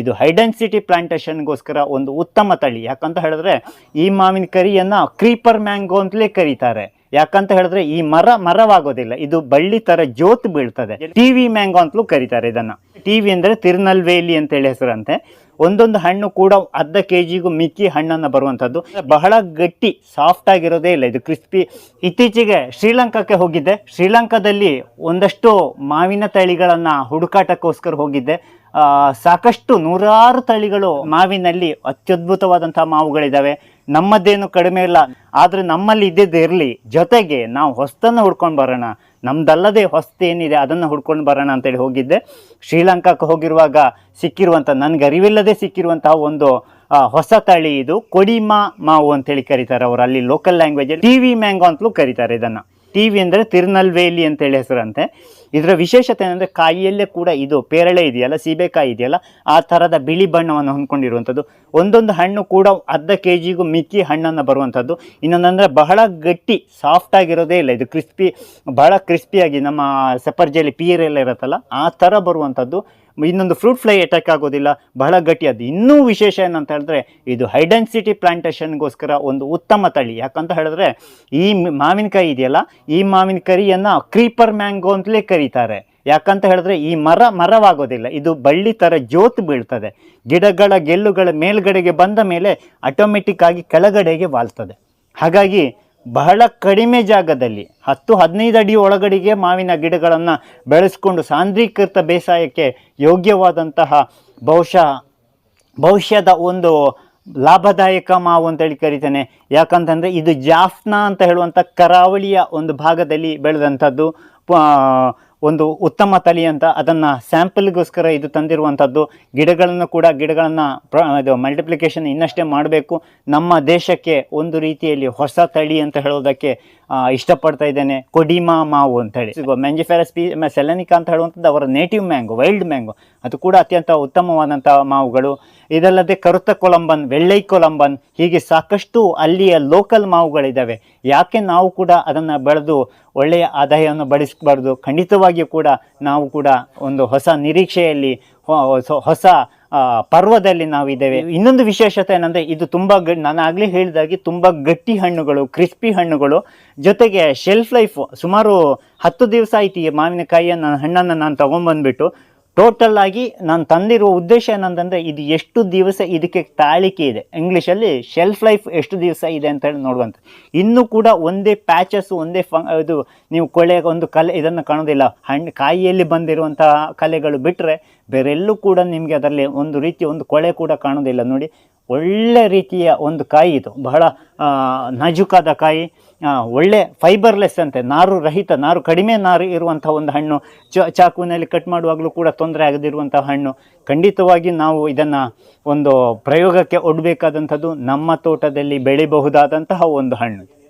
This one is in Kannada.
ಇದು ಹೈಡೆನ್ಸಿಟಿ ಪ್ಲಾಂಟೇಶನ್ಗೋಸ್ಕರ ಒಂದು ಉತ್ತಮ ತಳಿ. ಯಾಕಂತ ಹೇಳಿದ್ರೆ ಈ ಮಾವಿನ ಕರಿಯನ್ನು ಕ್ರೀಪರ್ ಮ್ಯಾಂಗೋ ಅಂತಲೇ ಕರೀತಾರೆ. ಯಾಕಂತ ಹೇಳಿದ್ರೆ ಈ ಮರ ಮರವಾಗೋದಿಲ್ಲ. ಇದು ಬಳ್ಳಿ ತರ ಜೋತ್ ಬೀಳ್ತದೆ. ಟಿವಿ ಮ್ಯಾಂಗೋ ಅಂತಲೂ ಕರೀತಾರೆ ಇದನ್ನ. ಟಿವಿ ಅಂದ್ರೆ ತಿರುನಲ್ವೇಲಿ ಅಂತ ಹೇಳಿ ಹೆಸರಂತೆ. ಒಂದೊಂದು ಹಣ್ಣು ಕೂಡ ಅರ್ಧ ಕೆ ಜಿಗೂ ಮಿಕ್ಕಿ ಹಣ್ಣನ್ನು ಬರುವಂಥದ್ದು ಬಹಳ ಗಟ್ಟಿ ಸಾಫ್ಟ್ ಆಗಿರೋದೇ ಇಲ್ಲ. ಇದು ಕ್ರಿಸ್ಪಿ ಇತ್ತೀಚೆಗೆ ಶ್ರೀಲಂಕಾಕ್ಕೆ ಹೋಗಿದ್ದೆ. ಶ್ರೀಲಂಕಾದಲ್ಲಿ ಒಂದಷ್ಟು ಮಾವಿನ ತಳಿಗಳನ್ನು ಹುಡುಕಾಟಕ್ಕೋಸ್ಕರ ಹೋಗಿದ್ದೆ. ಸಾಕಷ್ಟು ನೂರಾರು ತಳಿಗಳು ಮಾವಿನಲ್ಲಿ ಅತ್ಯದ್ಭುತವಾದಂತಹ ಮಾವುಗಳಿದ್ದಾವೆ ನಮ್ಮದೇನು ಕಡಿಮೆ ಇಲ್ಲ. ಆದರೆ ನಮ್ಮಲ್ಲಿ ಇದ್ದಿದ್ದಿರಲಿ ಜೊತೆಗೆ ನಾವು ಹೊಸ್ತನ್ನು ಹುಡ್ಕೊಂಡು ಬರೋಣ. ನಮ್ದಲ್ಲದೆ ಹೊಸ್ತೇನಿದೆ, ಅದನ್ನು ಹುಡ್ಕೊಂಡು ಬರೋಣ ಅಂತೇಳಿ ಹೋಗಿದ್ದೆ. ಶ್ರೀಲಂಕಾಕ್ಕೆ ಹೋಗಿರುವಾಗ ಸಿಕ್ಕಿರುವಂಥ ನನಗೆ ಅರಿವಿಲ್ಲದೆ ಸಿಕ್ಕಿರುವಂತಹ ಒಂದು ಹೊಸ ತಳಿ ಇದು ಕೊಡಿಮಾ ಮಾವು ಅಂತೇಳಿ ಕರೀತಾರೆ ಅವರು. ಅಲ್ಲಿ local language T V mango ಅಂತಲೂ ಕರೀತಾರೆ ಇದನ್ನು. ಟಿ ವಿ ಅಂದರೆ ತಿರುನಲ್ವೇಲಿ ಅಂತೇಳಿ ಹೆಸರಂತೆ. ಇದರ ವಿಶೇಷತೆ ಏನಂದರೆ ಕಾಯಿಯಲ್ಲೇ ಕೂಡ ಇದು ಪೇರಳೆ ಇದೆಯಲ್ಲ, ಸೀಬೆಕಾಯಿ ಇದೆಯಲ್ಲ, ಆ ಥರದ ಬಿಳಿ ಬಣ್ಣವನ್ನು ಹೊಂದ್ಕೊಂಡಿರುವಂಥದ್ದು. ಒಂದೊಂದು ಹಣ್ಣು ಕೂಡ ಅರ್ಧ ಕೆ ಜಿಗೂ ಮಿಕ್ಕಿ ಹಣ್ಣನ್ನು ಬರುವಂಥದ್ದು. ಇನ್ನೊಂದಂದರೆ ಬಹಳ ಗಟ್ಟಿ ಸಾಫ್ಟ್ ಆಗಿರೋದೇ ಇಲ್ಲ. ಇದು ಕ್ರಿಸ್ಪಿ ಬಹಳ ಕ್ರಿಸ್ಪಿಯಾಗಿ ನಮ್ಮ ಸಪರ್ಜೆಯಲ್ಲಿ ಪೀರೆಲ್ಲ ಇರುತ್ತಲ್ಲ, ಆ ಥರ ಬರುವಂಥದ್ದು. ಇನ್ನೊಂದು ಫ್ರೂಟ್ ಫ್ಲೈ ಅಟ್ಯಾಕ್ ಆಗೋದಿಲ್ಲ. ಬಹಳ ಗಟ್ಟಿ. ಅದು ಇನ್ನೂ ವಿಶೇಷ ಏನಂತ ಹೇಳಿದ್ರೆ, ಇದು ಹೈಡೆನ್ಸಿಟಿ ಪ್ಲಾಂಟೇಶನ್ಗೋಸ್ಕರ ಒಂದು ಉತ್ತಮ ತಳಿ. ಯಾಕಂತ ಹೇಳಿದ್ರೆ, ಈ ಮಾವಿನಕಾಯಿ ಇದೆಯಲ್ಲ, ಈ ಮಾವಿನ ಕರಿಯನ್ನು ಕ್ರೀಪರ್ ಮ್ಯಾಂಗೋ ಅಂತಲೇ ಕರೀತಾರೆ. ಯಾಕಂತ ಹೇಳಿದ್ರೆ, ಈ ಮರ ಮರವಾಗೋದಿಲ್ಲ. ಇದು ಬಳ್ಳಿ ಥರ ಜೋತು ಬೀಳ್ತದೆ. ಗಿಡಗಳ ಗೆಲ್ಲುಗಳ ಮೇಲ್ಗಡೆಗೆ ಬಂದ ಮೇಲೆ ಆಟೋಮೆಟಿಕ್ ಆಗಿ ಕೆಳಗಡೆಗೆ ವಾಲ್ತದೆ. ಹಾಗಾಗಿ ಬಹಳ ಕಡಿಮೆ ಜಾಗದಲ್ಲಿ, ಹತ್ತು ಹದಿನೈದು ಅಡಿ ಒಳಗಡೆಗೆ ಮಾವಿನ ಗಿಡಗಳನ್ನು ಬೆಳೆಸ್ಕೊಂಡು ಸಾಂದ್ರೀಕೃತ ಬೇಸಾಯಕ್ಕೆ ಯೋಗ್ಯವಾದಂತಹ ಬಹುಶಃ ಭವಿಷ್ಯದ ಒಂದು ಲಾಭದಾಯಕ ಮಾವು ಅಂತೇಳಿ ಕರಿತೇನೆ. ಯಾಕಂತಂದರೆ ಇದು ಜಾಫ್ನಾ ಅಂತ ಹೇಳುವಂಥ ಕರಾವಳಿಯ ಒಂದು ಭಾಗದಲ್ಲಿ ಬೆಳೆದಂಥದ್ದು. ಒಂದು ಉತ್ತಮ ತಳಿ ಅಂತ ಅದನ್ನು ಸ್ಯಾಂಪಲ್ಗೋಸ್ಕರ ಇದು ತಂದಿರುವಂಥದ್ದು. ಗಿಡಗಳನ್ನು ಕೂಡ ಗಿಡಗಳನ್ನು ಪ್ರ, ಇದು ಮಲ್ಟಿಪ್ಲಿಕೇಶನ್ ಇನ್ನಷ್ಟೇ ಮಾಡಬೇಕು. ನಮ್ಮ ದೇಶಕ್ಕೆ ಒಂದು ರೀತಿಯಲ್ಲಿ ಹೊಸ ತಳಿ ಅಂತ ಹೇಳೋದಕ್ಕೆ ಇಷ್ಟಪಡ್ತಾ ಇದ್ದೇನೆ. ಕೊಡಿಮಾ ಮಾವು ಅಂತೇಳಿ ಸಿಗೋ ಪಿ ಸೆಲೆನಿಕಾ ಅಂತ ಹೇಳುವಂಥದ್ದು ಅವರ ನೇಟಿವ್ ಮ್ಯಾಂಗೋ, ವೈಲ್ಡ್ ಮ್ಯಾಂಗೋ. ಅದು ಕೂಡ ಅತ್ಯಂತ ಉತ್ತಮವಾದಂಥ ಮಾವುಗಳು. ಇದಲ್ಲದೆ ಕರುತ ಕೊಲಂಬನ್, ವೆಳ್ಳೈ ಕೊಲಂಬನ್, ಹೀಗೆ ಸಾಕಷ್ಟು ಅಲ್ಲಿಯ ಲೋಕಲ್ ಮಾವುಗಳಿದ್ದಾವೆ. ಯಾಕೆ ನಾವು ಕೂಡ ಅದನ್ನು ಬೆಳೆದು ಒಳ್ಳೆಯ ಆದಾಯವನ್ನು ಬಡಿಸಬಾರ್ದು? ಖಂಡಿತವಾಗಿಯೂ ಕೂಡ ನಾವು ಕೂಡ ಒಂದು ಹೊಸ ನಿರೀಕ್ಷೆಯಲ್ಲಿ ಹೊಸ- ಪರ್ವದಲ್ಲಿ ನಾವು ಇದ್ದೇವೆ. ಇನ್ನೊಂದು ವಿಶೇಷತೆ ಏನಂದರೆ ಇದು ತುಂಬ ಗ ನಾನಾಗಲೇ ಹೇಳಿದಾಗಿ ತುಂಬಾ ಗಟ್ಟಿ ಹಣ್ಣುಗಳು, ಕ್ರಿಸ್ಪಿ ಹಣ್ಣುಗಳು. ಜೊತೆಗೆ ಶೆಲ್ಫ್ ಲೈಫ್ ಸುಮಾರು ಹತ್ತು ದಿವಸ ಆಯ್ತು ಈ ಮಾವಿನಕಾಯಿಯನ್ನು, ಹಣ್ಣನ್ನು ನಾನು ತಗೊಂಡ್ಬಂದ್ಬಿಟ್ಟು. ಟೋಟಲ್ ಆಗಿ ನಾನು ತಂದಿರುವ ಉದ್ದೇಶ ಏನಂತಂದರೆ ಇದು ಎಷ್ಟು ದಿವಸ ಇದಕ್ಕೆ ತಾಳಿಕೆ ಇದೆ. ಇಂಗ್ಲೀಷಲ್ಲಿ ಶೆಲ್ಫ್ ಲೈಫ್ ಎಷ್ಟು ದಿವಸ ಇದೆ ಅಂತ ಹೇಳಿ ನೋಡುವಂಥ ಇನ್ನೂ ಕೂಡ ಒಂದೇ ಪ್ಯಾಚಸ್ ಒಂದೇ ಫ ಇದು ನೀವು ಕೊಳೆ ಒಂದು ಕಲೆ ಇದನ್ನು ಕಾಣೋದಿಲ್ಲ. ಹಣ್ಣು ಕಾಯಿಯಲ್ಲಿ ಬಂದಿರುವಂತಹ ಕಲೆಗಳು ಬಿಟ್ಟರೆ ಬೇರೆಲ್ಲೂ ಕೂಡ ನಿಮಗೆ ಅದರಲ್ಲಿ ಒಂದು ರೀತಿಯ ಒಂದು ಕೊಳೆ ಕೂಡ ಕಾಣೋದಿಲ್ಲ. ನೋಡಿ ಒಳ್ಳೆ ರೀತಿಯ ಒಂದು ಕಾಯಿ ಇದು. ಬಹಳ ನಾಜುಕಾದ ಕಾಯಿ. ಒಳ್ಳೆ ಫೈಬರ್ಲೆಸ್ ಅಂತೆ. ನಾರು ರಹಿತ, ನಾರು ಕಡಿಮೆ ನಾರು ಇರುವಂಥ ಒಂದು ಹಣ್ಣು. ಚ, ಚಾಕುವಿನಲ್ಲಿ ಕಟ್ ಮಾಡುವಾಗಲೂ ಕೂಡ ತೊಂದರೆ ಆಗದಿರುವಂಥ ಹಣ್ಣು. ಖಂಡಿತವಾಗಿ ನಾವು ಇದನ್ನು ಒಂದು ಪ್ರಯೋಗಕ್ಕೆ ಒಡ್ಬೇಕಾದಂಥದ್ದು ನಮ್ಮ ತೋಟದಲ್ಲಿ ಬೆಳೆಯಬಹುದಾದಂತಹ ಒಂದು ಹಣ್ಣು.